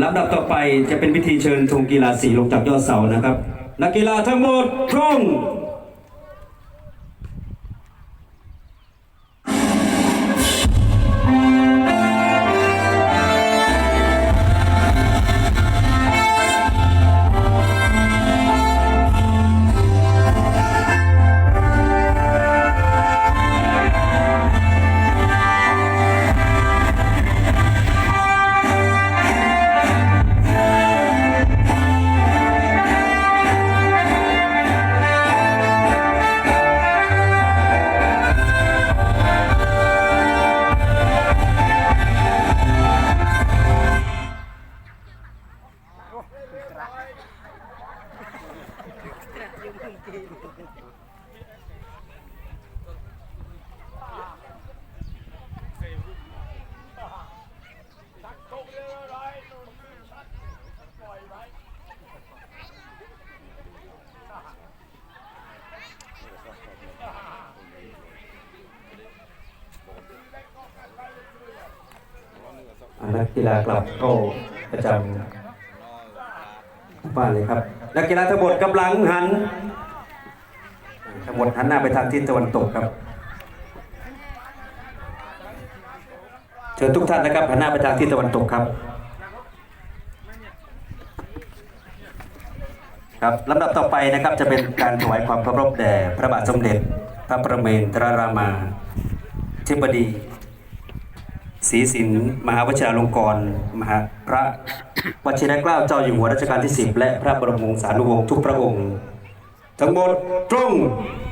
ลำดับต่อไปจะเป็นพิธีเชิญธงกีฬาสีลงจากยอดเสานะครับ นักกีฬาทั้งหมดพร้อม นักกีฬากลับเข้าประจำบ้านเลยครับ นักกีฬาทั้งหมดกำลังหัน ทั้งหมดหันหน้าไปทางทิศตะวันตกครับ เชิญทุกท่านนะครับหันหน้าไปทางทิศตะวันตกครับ ครับลำดับต่อไปนะครับจะเป็นการถวายความเคารพแด่พระบาทสมเด็จ พระประเมนทรารามาธิบดีศรีสินมหาวชิราลงกรณ์มหาพระวชิรเกล้าเจ้าอยู่หัวรัชกาลที่ 10 และพระบรมวงศานุวงศ์ทุกพระองค์ ทั้งหมดตรงค